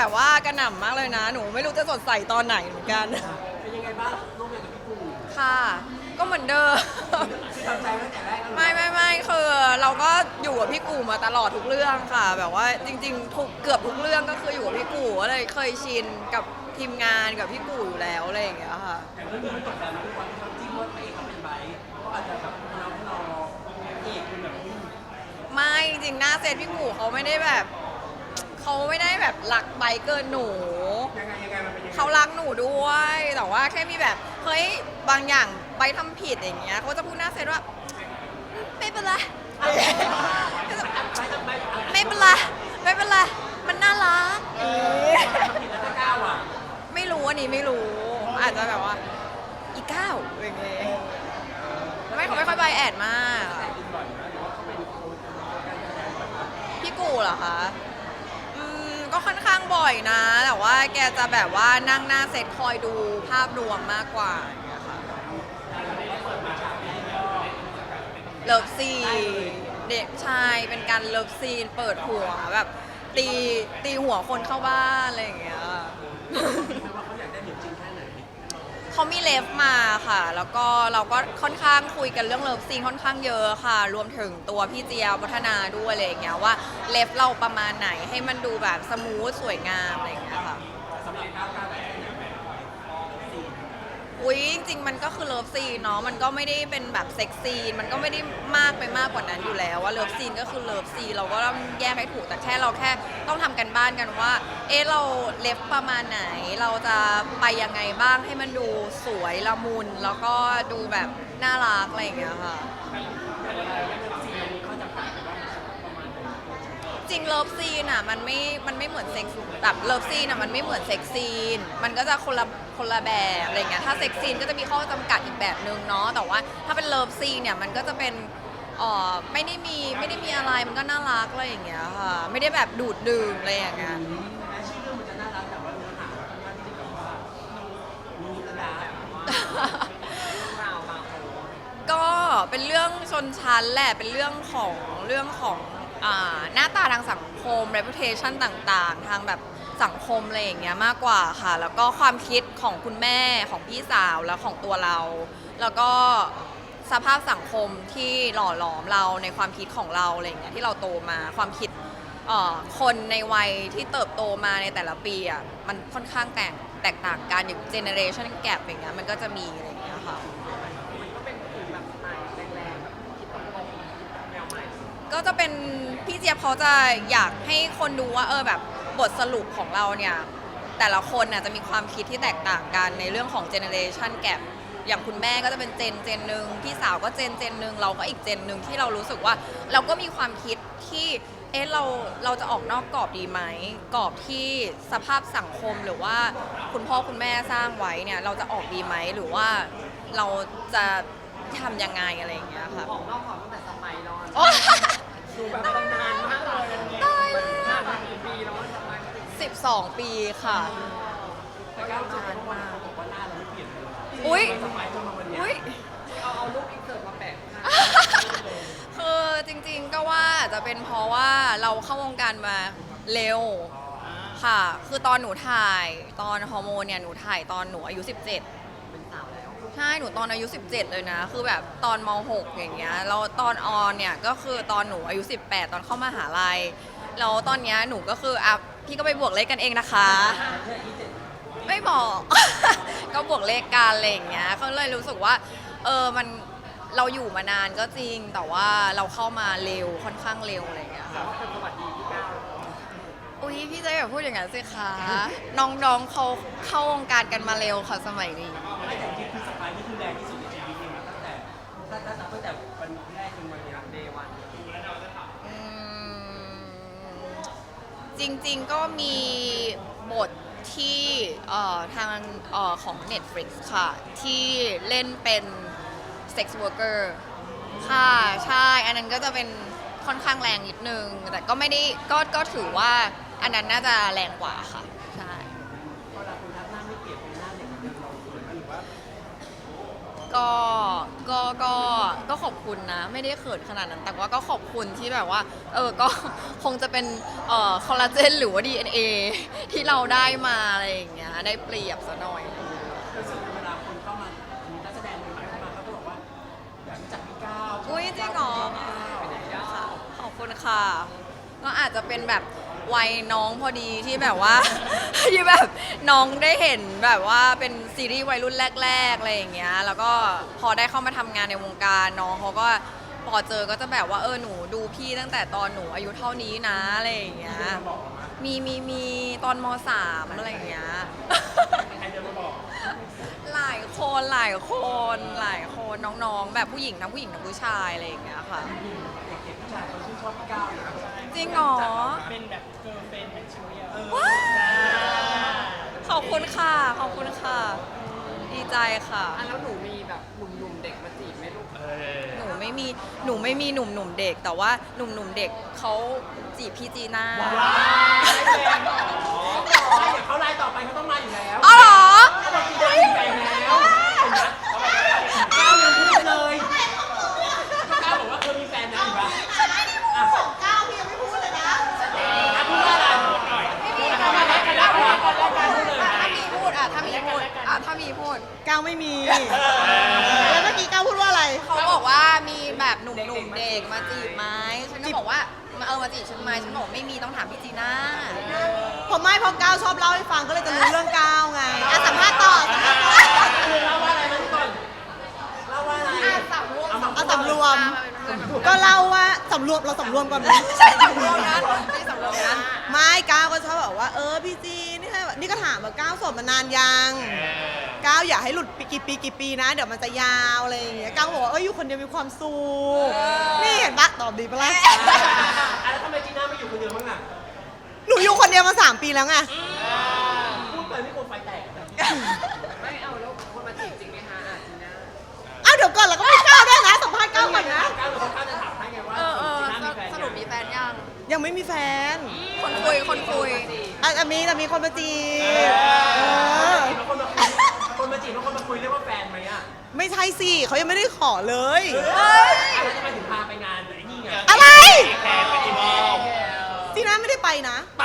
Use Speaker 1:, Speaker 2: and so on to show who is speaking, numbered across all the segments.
Speaker 1: แบบว่ากระหน่ำมากเลยนะ หนูไม่รู้จะสดใสตอนไหนเหมือนกัน
Speaker 2: เป็นยังไงบ้างร่วมงานกับพี่ปู
Speaker 1: ค่ะ ก็เหมือนเดิม
Speaker 2: คือทำใจไว้ตั้งแต่แรกแล้วเหรอ
Speaker 1: ไม่ไม่ไม่คือเราก็อยู่กับพี่กูมาตลอดทุกเรื่องค่ะ แบบว่าจริงๆทุกเกือบทุกเรื่องก็คืออยู่กับพี่กูก็เลยเคยชินกับทีมงานกับพี่กูอยู่แล้วอะไรอย่างเงี้ยค่ะ
Speaker 2: แต่เรื่องนี้มันกดดันนะทุกวันที่เขาจิ้มว่าพระเอกเขาเป็นไบร์ทก็อาจจะแบบเราเราเอกเป็นแบบอืม
Speaker 1: ไม่จริงๆหน้าเซตพี่กูเขาไม่ได้แบบ เขาไม่ได้แบบหลักไปเกินหนู
Speaker 2: ยังไงยังไงมันเป็นยังไง
Speaker 1: เขารักหนูด้วย แต่ว่าแค่มีแบบเฮ้ยบางอย่างไปทำผิดอย่างเงี้ยเขาจะพูดหน้าเซตว่า ไม่เป็นไร ไม่เป็นไรไม่เป็นไรมันน่ารัก
Speaker 2: ผิดแล้วถ้าก้าวอะ
Speaker 1: ไม่รู้อันนี้ไม่รู้ อาจจะแบบว่า อีก้าวอย่างเงี้ยไม่เขาไม่ค่อยใบแอดมากอะพี่กูเหรอคะอืม ก็ค่อนข้างบ่อยนะ แต่ว่าแกจะแบบว่านั่งหน้าเซตคอยดูภาพรวมมากกว่าอย่างเงี้ยค่ะเลิฟซีนเด็กชายเป็นการเลิฟซีนเปิดหัวแบบตีตีหัวคนเข้าบ้านอะไรอย่างเงี้ย
Speaker 2: เขามี
Speaker 1: เลฟมาค่ะ แล้วก็เราก็ค่อนข้างคุยกันเรื่องเลิฟซีนค่อนข้างเยอะค่ะ รวมถึงตัวพี่เจียวัฒนาด้วยอะไรอย่างเงี้ยว่าเลฟเราประมาณไหนให้มันดูแบบสมูทสวยงามอะไรอย่างเงี้ยค่ะ
Speaker 2: สำหรับก้าวก้าวแต่แค่ไหนแบบซีน
Speaker 1: อุ้ยจริงๆ มันก็คือเลิฟซีนเนาะมันก็ไม่ได้เป็นแบบเซ็กซีนมันก็ไม่ได้มากไปมากกว่านั้นอยู่แล้วว่าเลิฟซีนก็คือเลิฟซีนเราก็ต้องแยกให้ถูกแต่แค่เราแค่ต้องทำกันบ้านกันว่า เอ๊ะเราเลฟประมาณไหนเราจะไปยังไงบ้างให้มันดูสวยละมุนแล้วก็ดูแบบน่ารักอะไรอย่างเงี้ยค่ะจริ งเลิฟซีนอะมันไม่ มันไม่เหมือนเซ็กซ์แบบเลิฟซีนอะมันไม่เหมือนเซ็กซีน มันก็จะคนละคนละแบบอะไรเงี้ย ถ้าเซ็กซีนก็จะมีข้อจำกัดอีกแบบนึงเนาะ แต่ว่าถ้าเป็นเลิฟซีนเนี่ยมันก็จะเป็นเอ่อไม่ได้มีไม่ได้มีอะไรมันก็น่ารักอะไรอย่างเงี้ยค่ะ ไม่ได้แบบดูดดื่มอะไรอย่างเงี้ย
Speaker 2: แม้ชื่อเรื่องมันจะน่ารักแต่ว่าเนื้อหาค่อนข้างที่จะแบบว่ามีกระดาษราวบางโอ้
Speaker 1: ก็เป็นเรื่องชนชั้นแหละ เป็นเรื่องของเรื่องของ อ่าหน้าตาทางสังคม reputation ต่างๆ ทางแบบสังคมอะไรอย่างเงี้ยมากกว่าค่ะ แล้วก็ความคิดของคุณแม่ของพี่สาวแล้วของตัวเรา แล้วก็สภาพสังคมที่หล่อหลอมเราในความคิดของเราอะไรอย่างเงี้ยที่เราโตมาความคิดเอ่อคนในวัยที่เติบโตมาในแต่ละปีอะมันค่อนข้างแตกแตกต่างกันอย่าง generation gap อย่างเงี้ยมันก็จะมีอะไรอย่างเงี้ยค่ะ ก็จะเป็นพี่เจี๊ยบเขาจะอยากให้คนดูว่าเออแบบบทสรุปของเราเนี่ย แต่ละคนน่ะจะมีความคิดที่แตกต่างกันในเรื่องของเจเนเรชันแก p อย่างคุณแม่ก็จะเป็นเจนเจนหนึ่งพี่สาวก็เจนเจนหนึ่งเราก็อีกเจนหนึ่งที่เรารู้สึกว่า เราก็มีความคิดที่เอ๊ะเราเราจะออกนอกกรอบดีไหมกรอบที่สภาพสังคมหรือว่าคุณพ่อคุณแม่สร้างไว้เนี่ยเราจะออกดีไหมหรือว่าเราจะทำยังไงอะไรอย่างเงี้ยค่ะ
Speaker 2: ออกนอกกรอบตั้งแต่สมัยนอน
Speaker 1: โอ๊ย
Speaker 2: ดูแบบตำนานมากเลย
Speaker 1: ตายแล้ว
Speaker 2: ห้าพันปีแล้วสมัย
Speaker 1: 12 ปีค่ะ
Speaker 2: แต่ก้าวมาเพราะว่าเขาบอกว่าหน้าเราไม่เปลี่ยนเลย
Speaker 1: อุ๊ย
Speaker 2: สมัยจนมาวันเนี้ย
Speaker 1: อุ้ย
Speaker 2: เอาเอาลูกอินเสิร์ตมาแปะ
Speaker 1: คือจริงๆก็ว่าจะเป็นเพราะว่าเราเข้าวงการมาเร็วค่ะ คือตอนหนูถ่ายตอนฮอร์โมนเนี่ย หนูถ่ายตอนหนูอายุ 17
Speaker 2: เป็นสาวแล้ว
Speaker 1: ใช่หนูตอนอายุ 17 เลยนะ คือแบบตอนม .6 อย่างเงี้ยแล้วตอนออนเนี่ยก็คือตอนหนูอายุ 18 ตอนเข้ามาหาลัยแล้วตอนเนี้ยหนูก็คืออะพี่ก็ไปบวกเลขกันเองนะคะ ไม่บอก ก็บวกเลขกันอะไรอย่างเงี้ยเขาเลยรู้สึกว่า เออมันเราอยู่มานานก็จริงแต่ว่าเราเข้ามาเร็วค่อนข้างเร็วอะไรอย่างเงี้ยค่ะ
Speaker 2: เป็นสวัสดีพี่ก้าว
Speaker 1: อุ้ยพี่เจ๊อย่าพูดอย่างนั้นสิคะ น้องๆเขาเข้าวงการกันมาเร็วค่ะสมัยนี้
Speaker 2: ไม่แต่จริงๆคือสไปร์นี่คือแรงที่สุดในชีวิตจริงนะตั้งแต่ถ้าถ้านับตั้งแต่วันแรกจนวันเนี้เดวัน
Speaker 1: อืมจริงๆก็มีบทที่เอ่อทางเอ่อของ Netflix ค่ะ ที่เล่นเป็น sex worker ค่ะ ใช่ อันนั้นก็จะเป็นค่อนข้างแรงนิดนึง แต่ก็ไม่ได้ก็ก็ถือว่า อันนั้นน่าจะแรงกว่าค่ะ ใช่
Speaker 2: เวลาคุณทักหน้าไม่เปลี่ยนเป็นหน้าเด็กเหมือนเดิมเราเขินไหมหรือว่า
Speaker 1: ก็ ก็ ก็ ก็ขอบคุณนะ ไม่ได้เขินขนาดนั้น แต่ว่าก็ขอบคุณที่แบบว่า เออ ก็ คงจะเป็น เอ่อ คอลลาเจนหรือว่า DNA ที่เราได้มาอะไรอย่างเงี้ย ได้เปรียบซะหน่อย
Speaker 2: รู้สึกเวลาคนเข้ามามีนักแสดงใหม่ๆเข้ามาเขาก็บอกว่าอยากรู้จักพี่ก้าว
Speaker 1: อุ๊ยจริงเหรอ
Speaker 2: ไปไหนอะ
Speaker 1: ค่ะขอบคุณค่ะ ก็อาจจะเป็นแบบ วัยน้องพอดีที่แบบว่า ที่แบบน้องได้เห็นแบบว่าเป็นซีรีส์วัยรุ่นแรกๆอะไรอย่างเงี้ยแล้วก็พอได้เข้ามาทำงานในวงการน้องเขาก็พอเจอก็จะแบบว่าเออหนูดูพี่ตั้งแต่ตอนหนูอายุเท่านี้นะอะไรอย่างเงี้ย
Speaker 2: บอกเราไหม
Speaker 1: มีมีมีตอนมสามอะไรอย่างเงี้ย
Speaker 2: ใครเดินมาบอก
Speaker 1: หลายคนหลายคนหลายคนน้องๆ แบบผู้หญิงทั้งผู้หญิงทั้งผู้ชายอะไรอย่างเงี้ยค่ะ
Speaker 2: เด็กๆผู้ชายเขาชื่นชอบพี่ก้าวอยู่แล้ว
Speaker 1: จริงเหรอ
Speaker 2: เป็นแบบ
Speaker 1: ขอบคุณค่ะ ขอบคุณค่ะ ดีใจค่ะ
Speaker 3: อะแล้วหนูมีแบบหนุ่มๆเด็กมาจีบไหมลูก
Speaker 1: หนูไม่มี หนูไม่มีหนุ่มหนุ่มๆเด็ก แต่ว่าหนุ่มหนุ่มๆเด็กเขาจีบพี่จีน่า
Speaker 2: ว้าวแฟนเหรอไม่เดี๋ยวเขาไลน์ต่อไปเขาต้องมาอยู่แล้ว
Speaker 1: อ๋อเหรอ
Speaker 2: เขาบอกจีน่ามีแฟนแล้วเห็นไหมก้าวยังพูดเลยก้าวบอกว่าเธอมีแฟนนะเห็นปะอะ
Speaker 4: ก้าวพี่ยังไม่พูดเลยนะ
Speaker 2: อะพูดว่าอะไรพูดอะไรมาแล้วกันแล้วกันแล้วกันพูดเลย
Speaker 1: ถ้ามีพูดอะ ถ้ามีพูดอะ ถ้า มีพูด
Speaker 4: ก้าวไม่มี แล้วเมื่อกี้ก้าวพูดว่าอะไร
Speaker 1: เขาบอกว่ามีแบบหนุ่มหนุ่มๆเด็กมาจีบไหมฉันก็บอกว่ามาเออมาจีบฉันไหมฉันบอกไม่มีต้องถามพี่จีน่า
Speaker 4: ผมไม่เพราะก้าวชอบเล่าให้ฟังก็เลยจะรู้เรื่องก้าวไงอะสัมภาษณ์ต่อสัมภาษณ์ต่อ
Speaker 2: คือเล่าว่าอะไรมาที่ก่อนเล่าว่าอะไร
Speaker 1: อะสำรวม
Speaker 4: เอาสำรวม ก็เล่าว่าสำรวมเราสำรวมก่อนไหม
Speaker 1: ใช่สำรวมนั้นใช่สำรวมนั้น
Speaker 4: ไม่ก้าวก็ชอบแบบว่าเออพี่จีนี่ให้นี่ก็ถามว่าก้าวโสดมานานยัง ก้าวอยากให้หลุดปีกี่ปีกี่ปีนะ เดี๋ยวมันจะยาวอะไรอย่างเงี้ยก้าวก็บอกว่าเอออยู่คนเดียวมีความสุขนี่เห็นปะตอบดีปะล่ะ
Speaker 2: อะแล้วทำไมจีน่าไม่อยู่คนเดียวบ้างอะ
Speaker 4: หนูอยู่คนเดียวมาสามปีแล้วไง
Speaker 2: พูดไปไม่กลัวไฟแตกแต่
Speaker 3: ไม่เอาแล้วคนมาจีบจริงไหมคะอะจีน่า
Speaker 4: อ้าวเดี๋ยวก่อนเราก็ไม่ก้าวด้วยนะสัมภาษณ์ก้าวก่อนนะ
Speaker 2: ก้าวหรือเขาก้าวจะถามให้ไงว่า
Speaker 1: เออเออ
Speaker 2: จีน่ามีแฟน
Speaker 1: สรุปมีแฟนยัง
Speaker 4: ยังไม่มีแฟน
Speaker 1: คนคุยคนคุย
Speaker 4: อะอะมีแต่มีคนมาจีบเออ
Speaker 2: แล้วคนมาคุย คนมาจีบแล้วคนมาคุยเรียกว่าแฟนไหมอะ
Speaker 4: ไม่ใช่สิเขายังไม่ได้ขอเลย
Speaker 2: อะแล้วทำไมถึงพาไปงานไอ้นี่ไง
Speaker 4: อะไร
Speaker 5: แพนไปที่มอล
Speaker 4: จีน่าไม่ได้ไปนะ
Speaker 5: ไป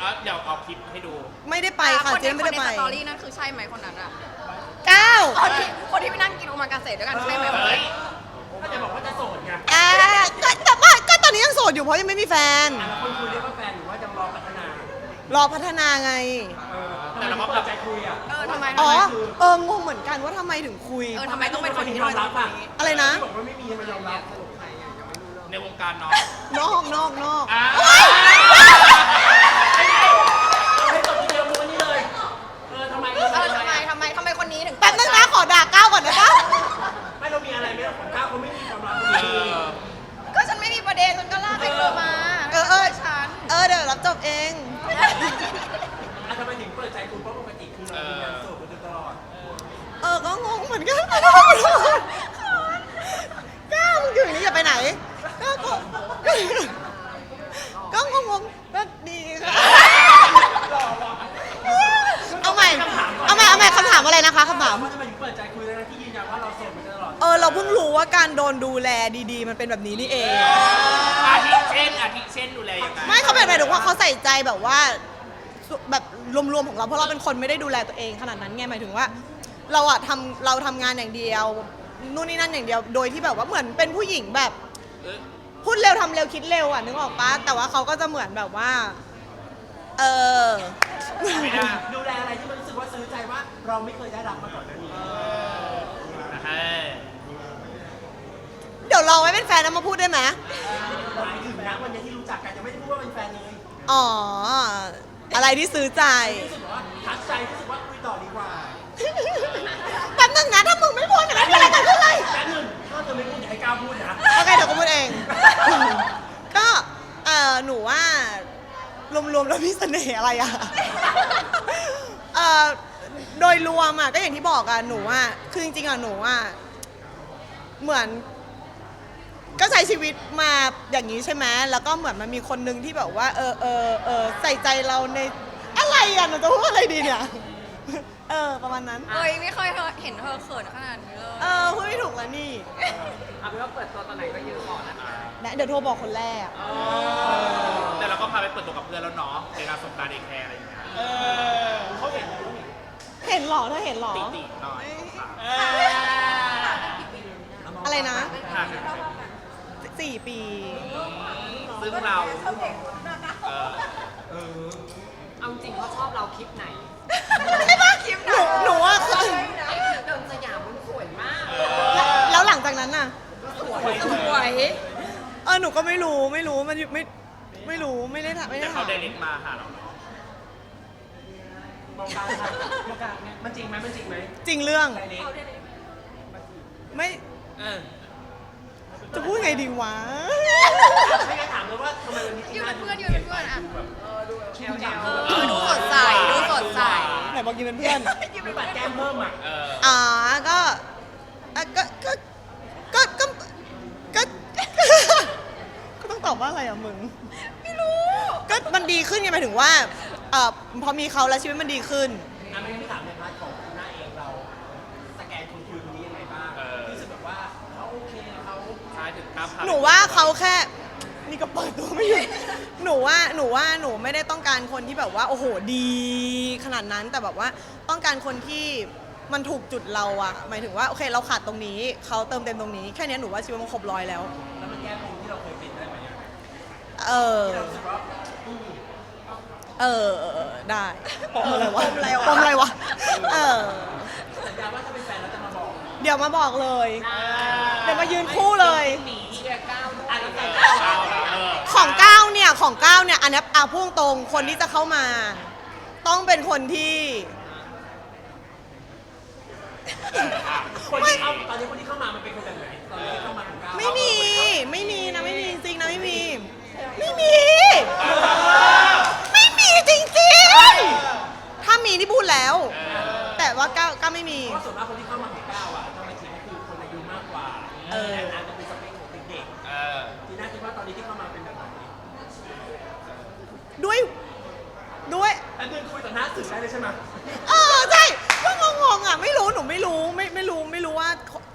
Speaker 5: เอาเดี๋ยวเอาคลิปให้ดู
Speaker 4: ไม่ได้ไปค่ะ
Speaker 1: คน
Speaker 4: จี
Speaker 1: ใน
Speaker 4: น่าไม่
Speaker 1: คน
Speaker 4: ได้
Speaker 1: ใน
Speaker 4: ไป
Speaker 1: สตอรี่นั่นคือใช่ไหมคนนั้นอะ
Speaker 4: ก้าว
Speaker 1: คนที่คนที่ไปนั่งกินโอมากาเสะด้วยกันใช่ไหมคนนั้น
Speaker 2: ก็จะบอกว่าจะโสดไง
Speaker 4: อ่าก็แต่ว่าก็ตอนนี้ยังโสดอยู่เพราะยังไม่มีแฟน
Speaker 2: อะแล้วคนคุยเรียกว่าแฟนหรือว่าจะรอพัฒนาร
Speaker 4: อพัฒนาไง
Speaker 2: เออ ทำไมถึงเปิดใจคุยอะ
Speaker 1: เออทำไม
Speaker 4: อ๋
Speaker 1: ทำ
Speaker 4: อ
Speaker 1: ไม
Speaker 4: เอองงเหมือนกันว่าทำไมถึงคุย
Speaker 1: เออทำไมต้องเป็นคนนี้
Speaker 2: ยอมรับอะ
Speaker 4: อะไรนะ
Speaker 2: ที่บอกว่าไม่มีมันยอมรับ
Speaker 5: ในวงการเนาะ
Speaker 4: นอกนอกนอก
Speaker 5: อ่า
Speaker 2: เอาให้จบทีเดียวมึงอันนี้เลย เออทำไม
Speaker 1: เออทำไมทำไมทำไมคนนี้ถึง
Speaker 4: แป๊บนึงนะขอด่าก้าวก่อนนะก้าว
Speaker 2: ไม่เรามีอะไรไหมของก้าวเขาไม่มีความรัก
Speaker 5: เอ
Speaker 2: เลย
Speaker 5: อ
Speaker 1: ก็ฉันไม่มีประเด็นฉันก็ลากให้เธอมา
Speaker 4: เออเออ
Speaker 1: ฉัน
Speaker 4: เออเดี๋ยวรับจบเอง
Speaker 2: อะทำไมถึง เปิดใจคุยเพราะปกติคือเรามีงานโสดมาโดยตลอด
Speaker 4: เออ ก็งงเหมือนกันก้าวมึงอยู่อย่างนี้อย่าไปไหนก้าวก็ก็งงงๆก็ดีค่ะเอาใหม่ เอาใหม่ เอาใหม่คำถามอะไรนะคะคำถาม
Speaker 2: ว่าทำไมถึงเปิดใจคุยทั้งที่ยืนยันว่าเราโสดมาโดยตลอด
Speaker 4: เออ เราเพิ่งรู้ว่าการโดนดูแลดีๆ มันเป็นแบบนี้นี่เอง
Speaker 5: อาทิเช่นอาทิเช่นดูแลยังไง
Speaker 4: ไม่เขาเป็นหมายถึงว่าเขาใส่ใจแบบว่าสุ แบบรวมๆของเราเพราะเราเป็นคนไม่ได้ดูแลตัวเองขนาดนั้นไงหมายถึงว่า เราอะทำเราทำงานอย่างเดียวนู่นนี่นั่นอย่างเดียวโดยที่แบบว่าเหมือนเป็นผู้หญิงแบบ
Speaker 5: เออ
Speaker 4: พูดเร็วทำเร็วคิดเร็วอะนึกออกปะแต่ว่าเขาก็จะเหมือนแบบว่า เออ
Speaker 5: ไม่ได้
Speaker 2: ดูแลอะไรที่มันรู้สึกว่าซื้อใจว่า เราไม่เคยได้รับมาก่อนหน้านี้
Speaker 5: เออ
Speaker 4: เดี๋ยวรอไว้เป็นแฟนแล้วมาพูดได้ไหม
Speaker 2: หมายถึงนะวันนี้ที่รู้จักกันยังไม่ได้พูดว่าเป็นแฟนเลย
Speaker 4: อ๋อ อะไรที่ซื้อใจ
Speaker 2: รู้สึกว่าทักใจรู้สึกว่าคุยต่อดีกว่า
Speaker 4: แป๊บนึงนะถ้ามึงไม่พูดเดี๋ยวไม่มีอะไรเกิดขึ้นเลย
Speaker 2: แป๊บนึงถ้าเธอไม่พูดอย่าให้ก้าวพูดนะ
Speaker 4: โอเคเดี๋ยวก็พูดเอง ก็เออหนูว่ารวมๆแล้วพี่เสน่ห์อะไรอะออโดยรวมอะก็อย่างที่บอกอะหนูอะคือจริงๆอะหนูอะเหมือน ก็ใช้ชีวิตมาอย่างนี้ใช่ไหมแล้วก็เหมือนมันมีคนนึงที่แบบว่า เออเออเออใส่ใจเราในอะไรอะหนูจะพูดอะไรดีเนี่ย เออ ประมาณนั้น
Speaker 1: เอ้ยไม่เคยเห็นเธอเขินขนาดนี้เลย
Speaker 4: เออพูดไม่ถูกแล้วนี่
Speaker 3: เอาเป็นว่าเปิดตัวตอนไหนก็ยืนก่อนนะคะ
Speaker 4: นะเดี๋ยวโทรบอกคนแรก
Speaker 5: แต่เราก็พาไปเปิดตัวกับเพื่อนแล้วเนาะในงานสงกรารเด็กแคร์อะไรอย่างเงี้ยเออเขาเห็น
Speaker 4: เห็นเหรอเธอเห็นเหรอ
Speaker 5: ติติหน่อย
Speaker 4: อะไรนะ
Speaker 5: ค่ะ
Speaker 4: สี่ปี
Speaker 5: ซึ่งเราเออ
Speaker 3: เอาจริงเขาชอบเราคลิปไหน
Speaker 4: หนูหนูว่าคือ
Speaker 3: เดินสยามมันสวยมาก
Speaker 4: แล้วหลังจากนั้นน่ะ
Speaker 1: สวย
Speaker 4: เออหนูก็ไม่รู้ไม่รู้มันไม่ไม่รู้ไม่ได้ถามไม่ได้
Speaker 5: แต่
Speaker 4: ถา
Speaker 5: เขา
Speaker 4: ม
Speaker 5: เดลิทมาหาเราเนาะ
Speaker 2: มองกลางครับมองกลางเนี่ยมันจริงไหมมันจริงไหม
Speaker 4: จริงเรื่อง
Speaker 2: ไดเล็ก
Speaker 4: ไม่
Speaker 5: เออ
Speaker 4: จะพูดไงดีวะ
Speaker 2: ไม่ได้ถามเลยว่าทำไมวันนี้
Speaker 1: ยืนเป็นเพื่อนยืนเป็นเพื่อนอะ
Speaker 2: แนวแนว
Speaker 1: เออดูสดใสดูสดใส
Speaker 4: ไหนบอกกินเป็นเพื่อน
Speaker 2: ยังไม่บัตรแก้มเพิ่มอะ
Speaker 5: เออ
Speaker 4: อ๋อก็อะก็ก็ก็ก็ก็ก็ต้องตอบว่าอะไรอะมึง
Speaker 1: ไม่รู้
Speaker 4: ก็มันดีขึ้นไงหมายถึงว่าเอ่อพอมีเขาแล้วชีวิตมันดีขึ้น
Speaker 2: อะไม่งั้นพี่ถามในพาร์ทของคุณหน้าเองเราสแกนคนคุยคนนี้ยังไงบ้างรู้สึกแบบว่าเขาโอเคเขา
Speaker 5: ใช่ถึงกล้าพา
Speaker 4: หนูว่าเขาแค่นี่ก็เปิดตัวไม่หยุดหนูว่าหนูว่าหนูไม่ได้ต้องการคนที่แบบว่า โอ้โหดี ขนาดนั้นแต่แบบว่าต้องการคนที่มันถูกจุดเราอะหมายถึงว่าโอเคเราขาดตรงนี้เขาเติมเต็มตรงนี้แค่เนี้ยหนูว่าชีวิตมันครบร้อยแล้ว
Speaker 2: แล้วมันแก้ตรงที่เราเคยเป็นได้ไหมอะ
Speaker 4: เออ
Speaker 2: ที่เรารู้สึกว่าอืม
Speaker 4: เออเออเออได้ปมอะไรวะ ปมอะไรวะเออ
Speaker 2: สัญญาว่าถ้าเป็นแฟนเราจะมาบอก
Speaker 4: เดี๋ยวมาบอกเลย เดี๋ยวมายืนคู่เลย
Speaker 2: หนีเชียร์ก้าวด้วยอะแล้วแต่
Speaker 5: เอาเออ
Speaker 4: ของก้าวเนี่ยของก้าวเนี่ยอันนี้อาพุ่งตรงคนที่จะเข้ามา ต้องเป็นคนที่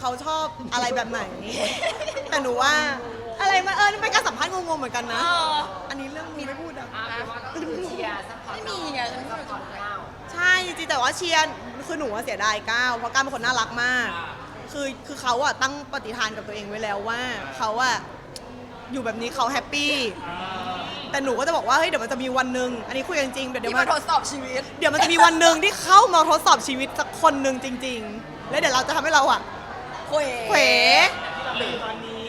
Speaker 2: เขาเขาช
Speaker 4: อบอะไรแบบไหน แต่หนูว่าอะไรมาเออนี่เป็นการสัมภาษณ์งงๆเหมือนกันนะ
Speaker 1: เออ
Speaker 4: อันนี้เรื่องมีไม่พูดอะ
Speaker 3: เอาเป็นว่าก็คือเชียร์ซัพพอร์ต
Speaker 1: ไม่มีไงฉันไม่
Speaker 3: ซัพ
Speaker 1: รู้
Speaker 3: พอร์ตก้าว
Speaker 4: ใช่จริงๆแต่ว่าเชียร์คือหนูว่าเสียดายก้าวเพราะก้าวเป็นคนน่ารักมาก คือคือเขาอะตั้งปฏิฐานกับตัวเองไว้แล้วว่าเขาอะอยู่แบบนี้เขาแฮปปี้แต่หนูก็จะบอกว่าเฮ้ยเดี๋ยวมันจะมีวันหนึ่งอันนี้คุยกันจริงเดี๋ยวเดี๋
Speaker 1: ที่
Speaker 4: ยว
Speaker 1: มา
Speaker 4: มัน
Speaker 1: ทดสอบชีวิต
Speaker 4: เดี๋ยวมันจะมีวันหนึ่งที่เข้ามาทดสอบชีวิตสักคนหนึ่งจริง ๆ แล้วเดี๋ยวเราจะทำให้เราอะ
Speaker 1: เขว
Speaker 4: เขว
Speaker 5: หรือตอนนี้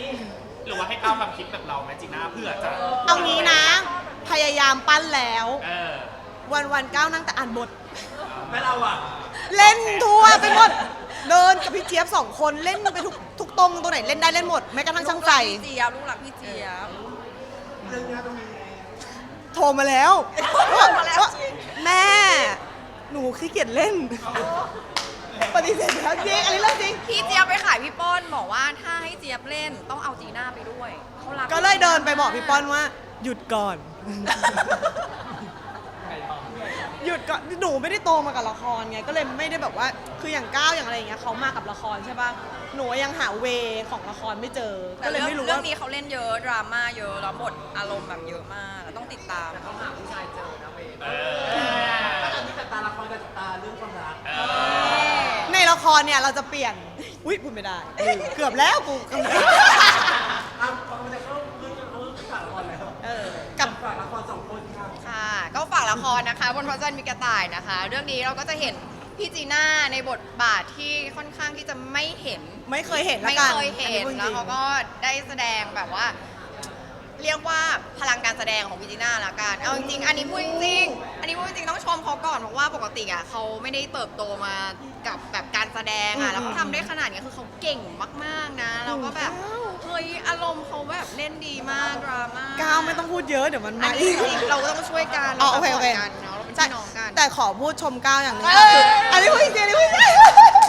Speaker 5: หรือว่าให้ก้าวความคิดแบบเราไหมจีน่าเพื่อจะ
Speaker 4: เอางี้นะ พยายามปั้นแล้ว
Speaker 5: เออ
Speaker 4: วันวันๆก้าวนั่งแต่อ่านบท
Speaker 2: แม่เราอะ
Speaker 4: เล่นทั่วไปหมด เดินกับพี่เจี๊ยบสองคนเล่นไปทุกทุกตรงตัวไหนเล่นได้เล่นหมดแม้กระทั่งช่างใจ
Speaker 1: พี่เจี๊ยบลูกหลักพี่เจี๊ยบ
Speaker 2: เรื่องนี้ต้องมี
Speaker 4: โทรมาแล้ว
Speaker 1: โทรมาแล้ว
Speaker 4: ว่าแม่ หนูขี้เกียจเล่นปฏิเสธแล้วจริงอันนี้เรื่องจริง
Speaker 1: พี่เจี๊ยบ บอกว่าถ้าให้เจี๊ยบเล่นต้องเอาจีน่าไปด้วยเขารัก
Speaker 4: ก็เลยเดินไปบอกพี่ป้อนว่า หยุดก่อน หยุดก่อนหนูไม่ได้โตมากับละครไงก็เลยไม่ได้แบบว่าคืออย่างก้าวอย่างอะไรอย่างเงี้ยเขามากับละครใช่ป่ะหนูยังหาเวของละครไม่เจอ
Speaker 1: แต่
Speaker 4: ก็เลย
Speaker 1: เรื่อง
Speaker 4: ไม่รู้
Speaker 1: เรื่อ
Speaker 4: ว่า
Speaker 1: งนี้เขาเล่นเยอะดราม่าเยอะแล้วบทอารมณ์แบบเยอะมากแล้วต้องติดตาม
Speaker 3: ต้องหาผู้ชายเจอนะเวย์
Speaker 5: เอ
Speaker 2: ก็
Speaker 5: อ
Speaker 2: ตอนนี้จับตาละครกับจับตาเรื่องความรัก
Speaker 5: เออ
Speaker 4: ใน ละครเนี่ยเราจะเปลี่ยน อุ้ยพูดไม่ได้ เกือบแล้วกู
Speaker 2: อ้าวพอมันจะเข้าเรื่องเข้าเรื่องฝากละครแล้ว
Speaker 4: เออกับ
Speaker 2: ฝากละครสองคนค่ะ
Speaker 1: ค่ะก็ฝากละครนะคะ บนพระจันทร์มีกระต่ายนะคะ เรื่องนี้เราก็จะเห็นพี่จีน่าในบทบาทที่ค่อนข้างที่จะไม่เห็น
Speaker 4: ไม่เคยเห็นละ
Speaker 1: ไม่
Speaker 4: กัน
Speaker 1: เคยเห็
Speaker 4: อั
Speaker 1: น
Speaker 4: พูดจริง
Speaker 1: แล้วเขาก็ได้แสดงแบบว่า เรียกว่าพลังการแสดงของพี่จีน่าละกันเอาจริงๆอันนี้พูดจริงๆอันนี้พูดจริงๆต้องชมเขาก่อนเพราะว่าปกติอะเขาไม่ได้เติบโตมากับแบบการแสดงอะแล้วเขาทำได้ขนาดนี้คือเขาเก่งมากๆนะแล้วก็แบบเฮ้ยอารมณ์เขาแบบเล่นดีมากดราม่า
Speaker 4: ก้าวไม่ต้องพูดเยอะเดี๋ยวมัน
Speaker 1: อั
Speaker 4: มาน
Speaker 1: นี้
Speaker 4: อีก
Speaker 1: จริงๆเราก็ต้องช่วยกัน
Speaker 4: อ๋อโอเคโอเค
Speaker 1: ราซัพพร์ตกันเนาะเราเป็นเป็น
Speaker 4: ใช่
Speaker 1: พี่น้องกัน
Speaker 4: แต่ขอพูดชมก้าวอย่างหนึง
Speaker 1: เอ้ย
Speaker 4: คืออันนี้พูดจริงๆอันนี้พูดจริง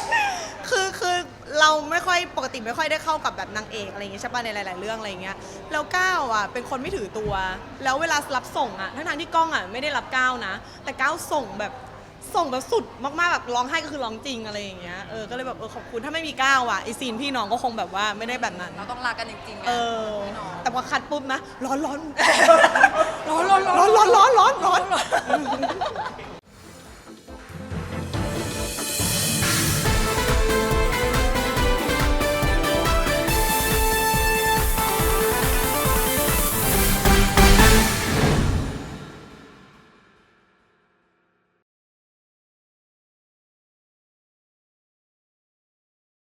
Speaker 4: ๆคือคือ เราไม่ค่อยปกติไม่ค่อยได้เข้ากับแบบนางเอกอะไรอย่างเงี้ยใช่ป่ะในหลาย ๆ เรื่องอะไรอย่างเงี้ยแล้วก้าวอะเป็นคนไม่ถือตัว แล้วเวลารับส่งอะทั้งๆที่กล้องอะไม่ได้รับก้าวนะ แต่ก้าวส่งแบบส่งแบบสุดมากๆแบบร้องไห้ก็คือร้องจริงอะไรอย่างเงี้ยเออก็เลยแบบเออขอบคุณถ้าไม่มีก้าวอะไอซีนพี่น้องก็คงแบบว่าไม่ได้แบบนั้น
Speaker 1: เราต้องรักกันจริงๆไง
Speaker 4: เออ
Speaker 1: พี่น้อง
Speaker 4: แต่พอคัดปุ๊บนะร้อนร้อน
Speaker 1: ร้อนร้อน
Speaker 4: ร้อนร้อนร้อนร้อนร้อน
Speaker 5: เ